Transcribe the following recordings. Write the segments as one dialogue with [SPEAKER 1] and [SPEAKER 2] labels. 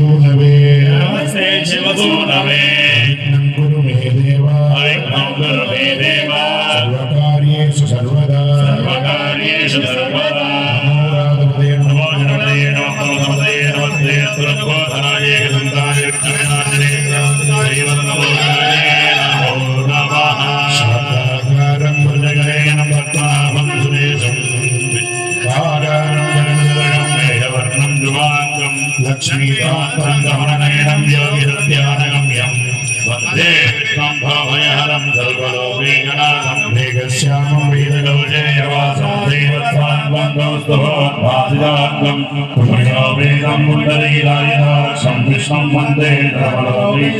[SPEAKER 1] నవే
[SPEAKER 2] నమస్తే శివసూనవే
[SPEAKER 1] విఘ్నం కురు మే దేవా.
[SPEAKER 2] విఘ్నం కురు మే దేవా.
[SPEAKER 1] సర్వకార్యేషు సర్వదా.
[SPEAKER 2] సర్వకార్యేషు సర్వదా.
[SPEAKER 1] నమో రాఘవదే
[SPEAKER 2] నమో. నమదే నమో. నమదే నమస్తే దుర్బోధనాయ గంధాయ విజ్ఞానాయ క్రాంతాయ யோகிதம் யோகிதம் யோகிதம் వందే విష్ణం భావయహరం సర్వలోకైకనాథం
[SPEAKER 1] మేఘశ్యామం
[SPEAKER 2] వేదగౌజేయవాసం దేవత్వాన్వందోస్తోద్భాసిదాంగం పుణ్యో వేదం ముందరీరాయదాక్షం విష్ణం వందే ధర్మలోకి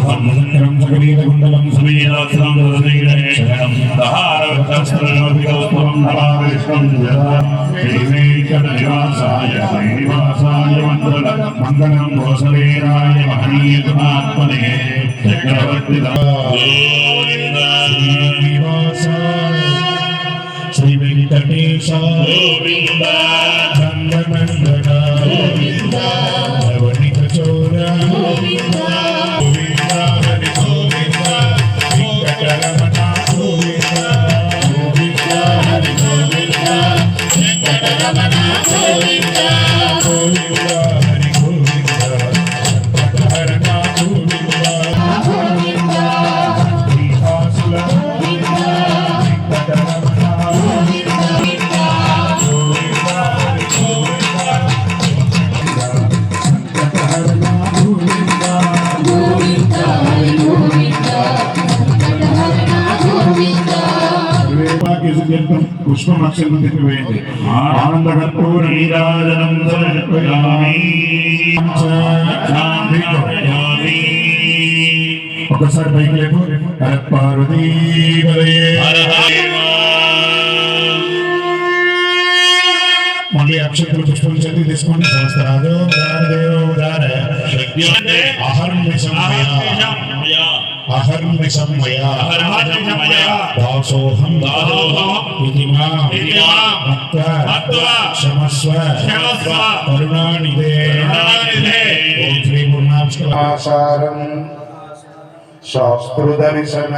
[SPEAKER 1] సమగ్రం సగవీరకుండలం
[SPEAKER 2] సమీరత్నం శ్రీగణేశనం దహారవస్త్రమభిగౌస్తం నమామి శ్రీవేంకటనివాసాయ శ్రీనివాసాయ మంగళం గోసలేరాయ మహనీయగుణాత్మనే చక్రవర్తి గోవింద
[SPEAKER 1] శ్రీ వెంకటేశ
[SPEAKER 2] గోవింద
[SPEAKER 1] నందనందన నవనిత పుష్పం తిప్పివేయండి
[SPEAKER 2] ఆనంద కర్పూర నీరాజనం
[SPEAKER 1] ఒకసారి పైకి లేపు. పార్వతీ మళ్ళీ అక్షతులు పుష్పం చదివి తీసుకోండి. సంవత్సరాలు ఉదార
[SPEAKER 2] శక్తి
[SPEAKER 1] ശാസ്ത്രദർശന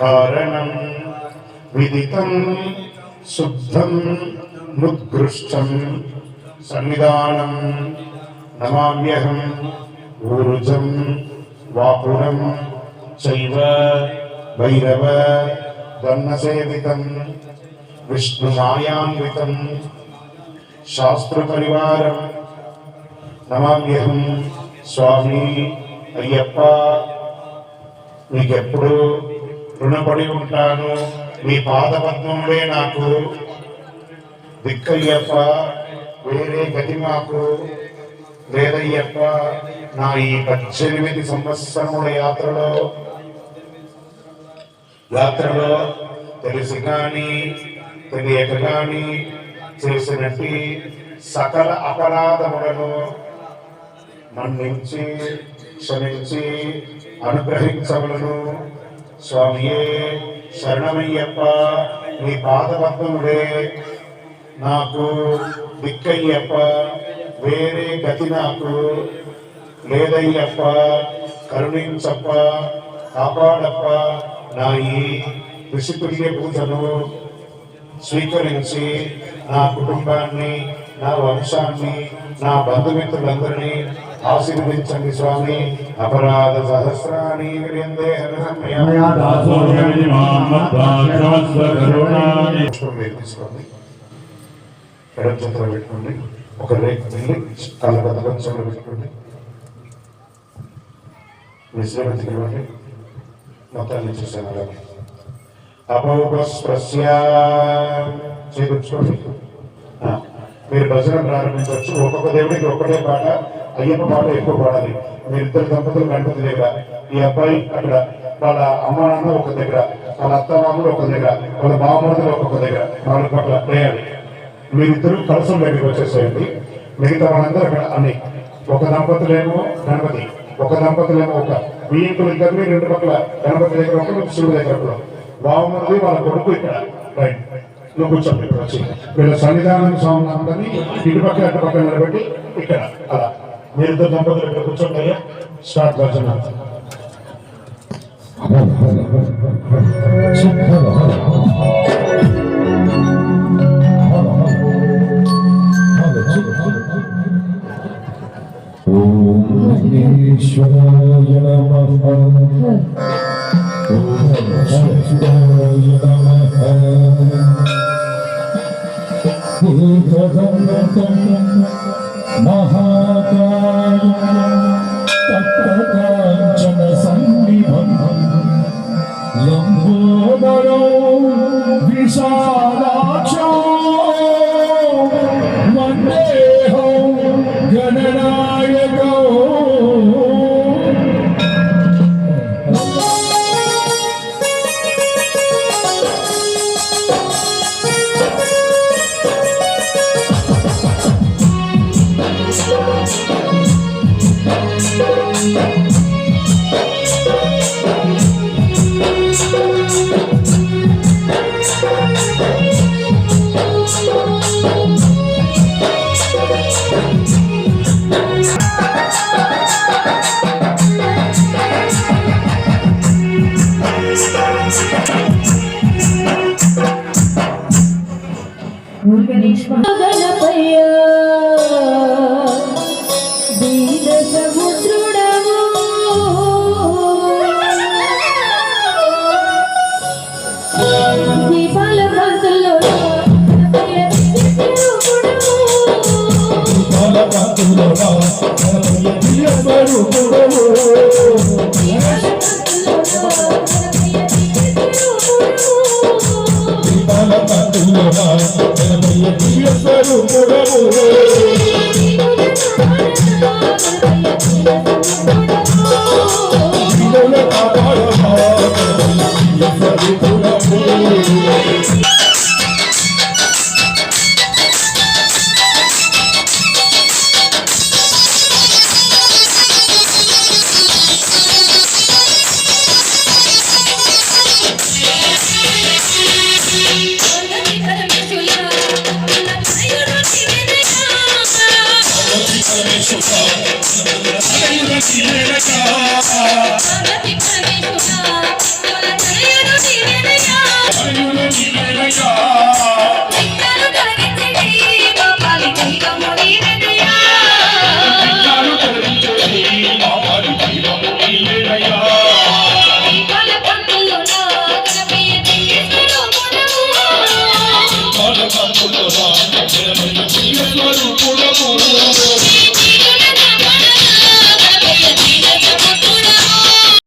[SPEAKER 2] കാരണം
[SPEAKER 1] വിദിതം
[SPEAKER 2] ശുദ്ധം
[SPEAKER 1] മുദ്ഘൃഷ്ടം
[SPEAKER 2] സന്നിധാനം
[SPEAKER 1] നമാമ്യഹം ഊർജം గురునాథాసారం శాస్త్రదర్శన కారణం విదితం శుద్ధం ముద్గృష్టం సన్నిధానం నమామ్యహం ఊర్జం వాపురం చైవ భైరవ వర్ణసేవితం విష్ణుమాయాన్వితం శాస్త్రపరివారం నమామ్యహం స్వామి అయ్యప్ప మీకెప్పుడు రుణపడి ఉంటాను మీ పాదపద్మములే నాకు. దిక్కయ్యప్ప వేరే గతి మాకు. లేదయ్యప్ప నా ఈ పద్దెనిమిది సంవత్సరముల యాత్రలో. యాత్రలో తెలిసి కానీ తెలియక కానీ చేసినట్టు సకల అపరాధములను మన్నించి క్షమించి అనుగ్రహించవలను. స్వామియే శరణమయ్యప్ప నీ పాదపద్మముడే నాకు దిక్కయ్యప్ప వేరే గతి నాకు లేదయ్యప్ప కరుణించప్ప కాపాడప్ప నా ఈ ఋషితుల్య పూజను స్వీకరించి నా కుటుంబాన్ని నా వంశాన్ని నా బంధుమిత్రులందరినీ ఆశీర్వదించండి స్వామి. అపరాధ సహస్రాన్ని ఎడం చేతిలో పెట్టుకోండి. ఒక రేపు వెళ్ళి కళ్ళ పెద్ద కొంచెంలో పెట్టుకోండి. విశ్రాంతికి ఇవ్వండి మొత్తాన్ని చూసాను అలాగే. అపౌపస్పృశ్య చేకూర్చుకోండి మీరు భజన ప్రారంభించవచ్చు. ఒక్కొక్క దేవుడికి ఒక్కటే పాట అయ్యప్ప పాట ఎక్కువ పాడాలి. మీరిద్దరు దంపతులు గణపతి దగ్గర. ఈ అబ్బాయి అక్కడ వాళ్ళ అమ్మ నాన్న ఒక దగ్గర వాళ్ళ అత్త మామూలు ఒక దగ్గర వాళ్ళ బావమరుదులు ఒక్కొక్క దగ్గర. వాళ్ళ పట్ల ప్రేయాలి మీరిద్దరూ కలసం దగ్గరికి వచ్చేసేయండి. మిగతా వాళ్ళందరూ అక్కడ అన్ని. ఒక దంపతులేమో గణపతి ఒక దంపతులేమో ఒక మీ ఇంట్లో ఇద్దరిని రెండు పక్కల గణపతి దగ్గర ఒకరు శివుడు దగ్గర ఒకరు బాగున్నది వాళ్ళ కొడుకు ఇక్కడ. రైట్. నువ్వు కూర్చోండి ఇక్కడ వచ్చి. వీళ్ళ సన్నిధానం స్వామి అందరినీ ఇటు పక్క అటు పక్కన నిలబెట్టి ఇక్కడ అలా. మీరిద్దరు దంపతులు ఇక్కడ కూర్చోండి స్టార్ట్
[SPEAKER 3] దర్శనం
[SPEAKER 4] Thank you. ॐ
[SPEAKER 3] भुवनेश्वराय नमः। ॐ महाकाय
[SPEAKER 4] तत्प्रकाञ्चन सन्निभम् विशाल Ganapayya Let me put
[SPEAKER 2] it